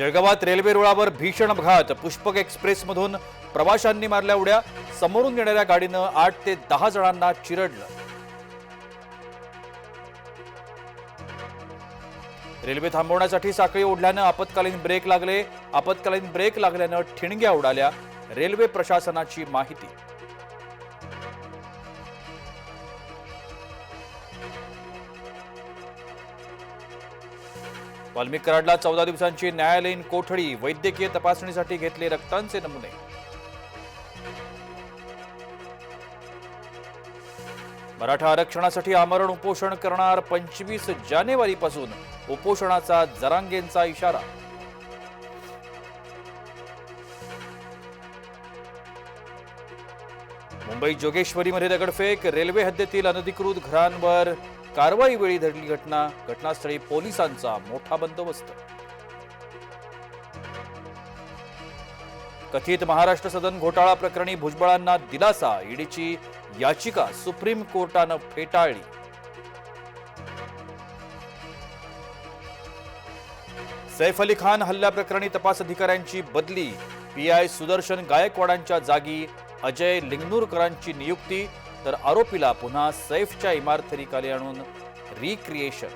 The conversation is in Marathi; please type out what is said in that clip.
जळगावात रेल्वे रुळावर भीषण अपघात. पुष्पक एक्सप्रेसमधून प्रवाशांनी मारल्या उड्या. समोरून येणाऱ्या गाडीनं आठ ते दहा जणांना चिरडलं. रेल्वे थांबवण्यासाठी साखळी ओढल्यानं आपत्कालीन ब्रेक लागले. आपत्कालीन ब्रेक लागल्यानं ठिणग्या उडाल्या. रेल्वे प्रशासनाची माहिती. वाल्मिक कराडला चौदा दिवसांची न्यायालयीन कोठडी वैद्यकीय तपासणीसाठी घेतले रक्तांचे नमुने. मराठा आरक्षणासाठी आमरण उपोषण करणार पंचवीस जानेवारीपासून उपोषणाचा जरांगेंचा इशारा. मुंबई जोगेश्वरीमध्ये दगडफेक रेल्वे हद्दीतील अनधिकृत घरांवर कारवाई वेळी घडली घटना घटनास्थळी पोलिसांचा मोठा बंदोबस्त. कथित महाराष्ट्र सदन घोटाळा प्रकरणी भुजबळांना दिलासा ईडीची याचिका सुप्रीम कोर्टानं फेटाळली. सैफ अली खान हल्ल्याप्रकरणी तपास अधिकाऱ्यांची बदली पीआय सुदर्शन गायकवाडांच्या जागी अजय लिंगनूरकरांची नियुक्ती तर आरोपीला पुन्हा सैफच्या इमारतीखाली आणून रिक्रिएशन